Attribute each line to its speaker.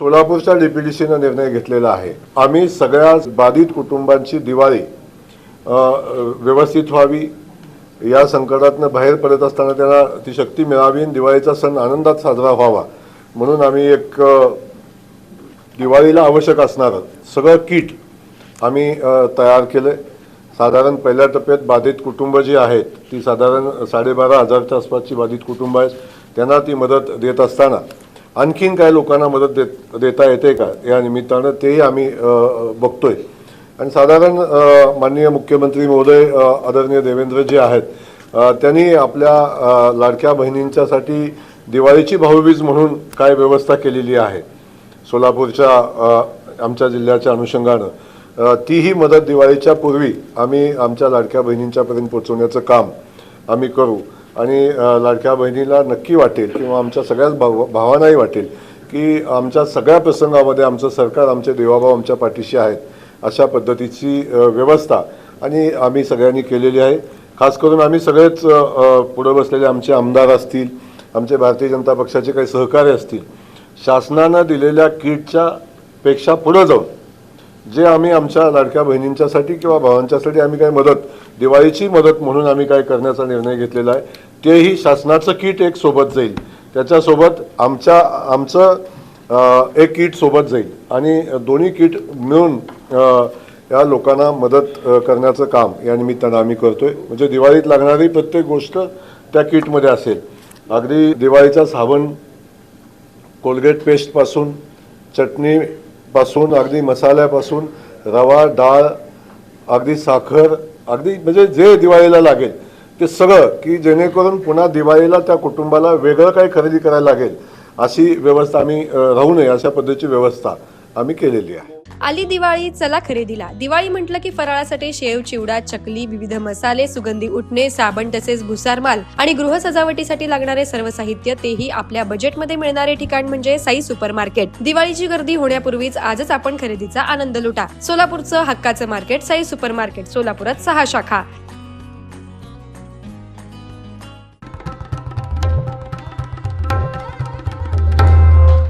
Speaker 1: सोलापूरच्या डीपीडीसीनं निर्णय घेतलेला आहे. आम्ही सगळ्या बाधित कुटुंबांची दिवाळी व्यवस्थित व्हावी या संकटातनं बाहेर पडत असताना त्यांना ती शक्ती मिळावी आणि दिवाळीचा सण आनंदात साजरा व्हावा. म्हणून आम्ही एक दिवाळीला आवश्यक असणारं सगळं किट आम्ही तयार केलं साधारण पहिल्या टप्प्यात बाधित कुटुंब जी आहेत ती साधारण साडेबारा हजारच्या आसपासची बाधित कुटुंब आहेत. त्यांना ती मदत देत असताना आणखीन काय लोकांना मदत देत देता येते का? या निमित्तानं तेही आम्ही बघतोय. आणि साधारण माननीय मुख्यमंत्री महोदय आदरणीय आदरणीय देवेंद्रजी आहेत. त्यांनी आपल्या लाडक्या बहिणींच्यासाठी दिवाळीची भाऊबीज म्हणून काय व्यवस्था केलेली आहे? सोलापूरच्या आमच्या जिल्ह्याच्या अनुषंगानं. तीही मदत दिवाळीच्या पूर्वी आम्ही आमच्या लाडक्या बहिणींच्यापर्यंत पोहोचवण्याचं काम आम्ही करू. आणि लाडक्या बहिणीला नक्की वाटेल किंवा आमच्या सगळ्याच भाव भावांनाही वाटेल की आमच्या सगळ्या प्रसंगामध्ये आमचं सरकार आमचे देवाभाऊ आमच्या पाठीशी आहेत अशा पद्धतीची व्यवस्था आणि आम्ही सगळ्यांनी केलेली आहे. खास करून आम्ही सगळेच पुढे बसलेले आमचे आमदार असतील आमचे भारतीय जनता पक्षाचे काही सहकार्य असतील शासनानं दिलेल्या किटच्या पेक्षा पुढं जाऊन जे आम्ही आमच्या लाडक्या बहिणींच्यासाठी किंवा भावांच्यासाठी आम्ही काय मदत दिवाळीची मदत म्हणून आम्ही काय करण्याचा निर्णय घेतलेला आहे तेही शासनाचं किट एक सोबत जाईल. त्याच्यासोबत आमच्या आमचं एक किट सोबत जाईल आणि दोन्ही किट मिळून या लोकांना मदत करण्याचं काम या निमित्तानं आम्ही करतोय. म्हणजे दिवाळीत लागणारी प्रत्येक गोष्ट त्या किटमध्ये असेल. अगदी दिवाळीचा साबण कोलगेट पेस्टपासून चटणी पासून अगदी मसाल्यापासून रवा डाळ अगदी साखर अगदी म्हणजे जे दिवाळीला लागेल ते सगळं की जेणेकरून पुन्हा दिवाळीला त्या कुटुंबाला वेगळं काही खरेदी करायला लागेल अशी व्यवस्था आम्ही राहू नये अशा पद्धतीची व्यवस्था आम्ही केलेली आहे.
Speaker 2: आली दिवाळी चला खरेदीला. दिवाळी म्हटलं की फराळासाठी शेव चिवडा चकली विविध मसाले सुगंधी उठणे साबण तसेच भुसारमाल आणि गृह सजावटीसाठी लागणारे सर्व साहित्य तेही आपल्या बजेटमध्ये मिळणारे ठिकाण म्हणजे साई सुपर मार्केट दिवाळीची गर्दी होण्यापूर्वीच आजच आपण खरेदीचा आनंद लुटा. सोलापूरचं हक्काचं मार्केट साई सुपर मार्केट सोलापुरात सहा शाखा.